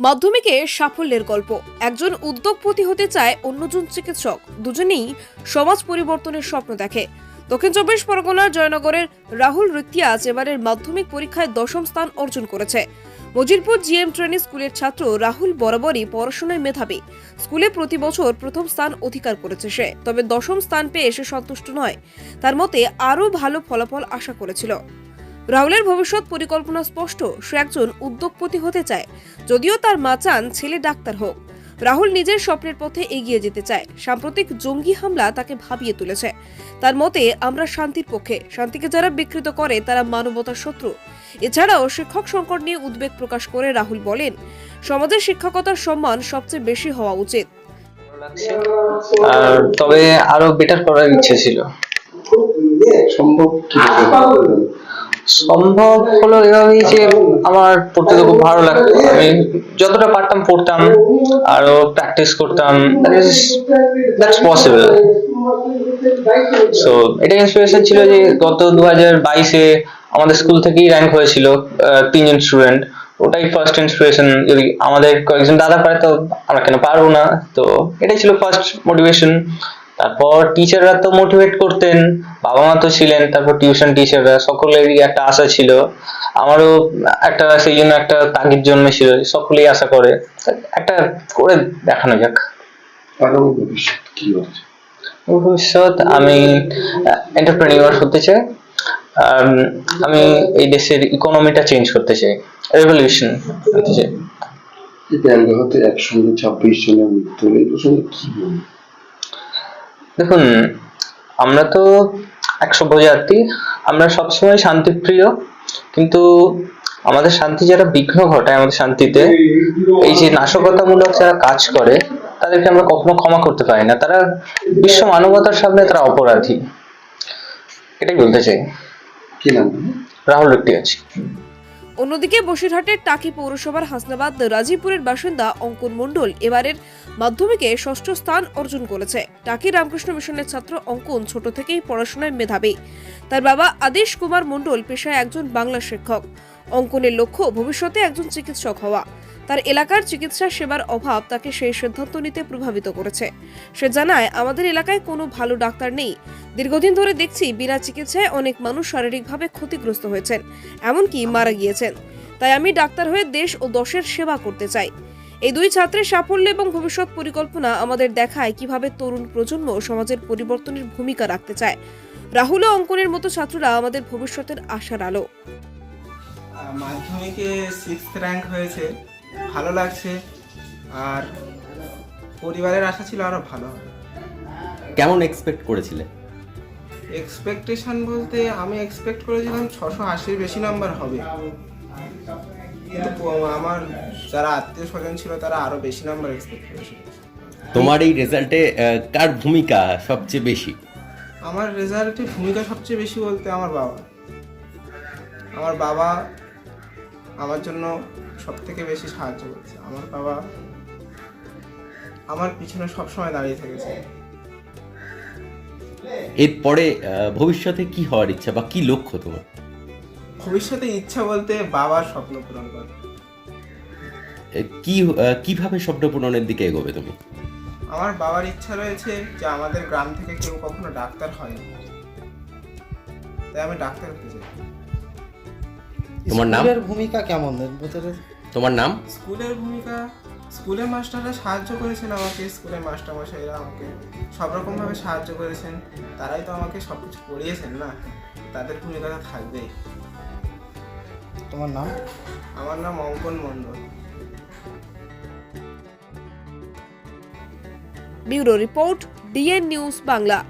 মাধ্যমিকে সাফল্যের গল্প। একজন উদ্যোগপতি হতে চায় অন্যজন চিকিৎসক। দুজনেই সমাজ পরিবর্তনের স্বপ্ন দেখে। দক্ষিণ চব্বিশ পরগনার জয়নগরের রাহুল রিতিয়াজ এবারের মাধ্যমিক পরীক্ষায় দশম স্থান অর্জন করেছে। মজিলপুর জিএম ট্রেনি স্কুলের ছাত্র রাহুল বরাবরই পড়াশোনায় মেধাবী। স্কুলে প্রতি বছর প্রথম স্থান অধিকার করেছে সে। তবে দশম স্থান পেয়ে সে সন্তুষ্ট নয়। তার মতে আরও ভালো ফলাফল আশা করেছিল। রাহুলের ভবিষ্যৎ পরিকল্পনা স্পষ্ট সে একজন উদ্যোগপতি হতে চায়। যদিও তার মা চান ছেলে ডাক্তার হোক। রাহুল নিজের স্বপ্নের পথে এগিয়ে যেতে চায়। সাম্প্রতিক জঙ্গি হামলা তাকে ভাবিয়ে তুলেছে। তার মতে আমরা শান্তির পক্ষে। শান্তিকে যারা বিকৃত করে তারা মানবতার শত্রু। এছাড়াও শিক্ষক সংকট নিয়ে উদ্বেগ প্রকাশ করে রাহুল বলেন সমাজের শিক্ষকতার সম্মান সবচেয়ে বেশি হওয়া উচিত। আর তবে আরও বেটার করার ইচ্ছে ছিল। সম্ভব সম্ভব হলো এভাবেই যে আমার পড়তে তো খুব ভালো লাগতো আমি যতটা পারতাম পড়তাম, আরও প্র্যাকটিস করতাম দ্যাটস পসিবল সো এটা ইন্সপিরেশন ছিল যে গত দু বাইশে আমাদের স্কুল থেকেই র্যাঙ্ক হয়েছিল তিনজন স্টুডেন্ট ওটাই ফার্স্ট ইন্সপিরেশন যদি আমাদের কয়েকজন দাদা পারে তো আমরা কেন পারব না? তো এটাই ছিল ফার্স্ট মোটিভেশন তারপর টিচাররা তো মোটিভেট করতেন বাবা মা তো ছিলেন তারপর টিউশন টিচাররা সকলেরই একটা আশা ছিল। আমারও একটা সেই জন্য একটা তাগিদ জন্মেছিল সকলেই আশা করে। একটা করে দেখানো যাক। ভবিষ্যৎ কি হচ্ছে? ভবিষ্যৎ আমি এন্টারপ্রেনিউর হতে চাই। আর আমি এই দেশের ইকোনমিটা চেঞ্জ করতে চাই। রেভলিউশন হতে চাই। এই একসঙ্গে ছাব্বিশ জনের মৃত্যু হলো এই প্রসঙ্গে কি বলব? দেখুন আমরা তো এক সভ্যজাতি আমরা সবসময় শান্তিপ্রিয় কিন্তু আমাদের শান্তি যারা বিঘ্ন ঘটায় আমাদের শান্তিতে এই যে নাশকতামূলক যারা কাজ করে তাদেরকে আমরা কখনো ক্ষমা করতে পারি না। তারা বিশ্ব মানবতার সামনে তারা অপরাধী। এটাই বলতে চাই। কি নাম? রাহুল রেড্ডি আছে। অন্যদিকে বসিরহাটের টাকি পৌরসভার হাসনাবাদ রাজীপুরের বাসিন্দা অঙ্কন মণ্ডল এবারের মাধ্যমিকে ষষ্ঠ স্থান অর্জন করেছে। টাকি রামকৃষ্ণ মিশনের ছাত্র অঙ্কন ছোট থেকেই পড়াশোনায় মেধাবী। তার বাবা আদেশ কুমার মণ্ডল পেশায় একজন বাংলা শিক্ষক। অঙ্কনের লক্ষ্য ভবিষ্যতে একজন চিকিৎসক হওয়া। তার এলাকার চিকিৎসা সেবার অভাব তাকে সেই সিদ্ধান্ত নিতে প্রভাবিত করেছে। সে জানায়, আমাদের এলাকায় কোনো ভালো ডাক্তার নেই। দীর্ঘদিন ধরে দেখছি বিনা চিকিৎসায় অনেক মানুষ শারীরিকভাবে ক্ষতিগ্রস্ত হয়েছেন, এমনকি মারা গিয়েছেন। তাই আমি ডাক্তার হয়ে দেশ ও দশের সেবা করতে চাই। এই দুই ছাত্রের সাফল্য এবং ভবিষ্যৎ পরিকল্পনা আমাদের দেখায় কীভাবে তরুণ প্রজন্ম সমাজের পরিবর্তনের ভূমিকা রাখতে চায়। রাহুল ও অঙ্কনের মতো ছাত্ররা আমাদের ভবিষ্যতের আশার আলো। মাধ্যমিকে সিক্স র্যাঙ্ক হয়েছে। ভালো লাগছে। আর পরিবারের আশা ছিল আরও ভালো হবে। কেমন এক্সপেক্ট করেছিলে? এক্সপেকটেশন বলতে আমি এক্সপেক্ট করেছিলাম ছশো আশির বেশি নাম্বার হবে। কিন্তু আমার যারা আত্মীয় স্বজন ছিল তারা আরও বেশি নাম্বার এক্সপেক্ট করেছিল। তোমার এই রেজাল্টে কার ভূমিকা সবচেয়ে বেশি? আমার রেজাল্টে ভূমিকা সবচেয়ে বেশি বলতে আমার বাবা। আমার বাবা আমার জন্য সব থেকে বেশি সাহায্য করেছে। আমার বাবা আমার পিছনে সবসময় দাঁড়িয়ে থেকেছে। এরপরে ভবিষ্যতে কি হওয়ার ইচ্ছা বা কি লক্ষ্য তোমার? ভবিষ্যতে ইচ্ছা বলতে বাবার স্বপ্ন পূরণ করা। কি কীভাবে স্বপ্ন পূরণের দিকে এগোবে তুমি? আমার বাবার ইচ্ছা রয়েছে যে আমাদের গ্রাম থেকে কেউ কখনো ডাক্তার হয় তাই আমি ডাক্তার হতে চাই। তোমার নাম? স্কুলের ভূমিকা কেমন? এর ভেতরে তোমার নাম? স্কুলের ভূমিকা স্কুলের মাস্টাররা সাহায্য করেছেন আমাকে স্কুলের মাস্টারমশাইরা আমাকে। সব রকমভাবে সাহায্য করেছেন। তারাই তো আমাকে সব কিছু পড়িয়েছেন না? তাদের ভূমিকা তো থাকবেই। তোমার নাম? আমার নাম Ankan Mondal. Bureau report DN news Bangla.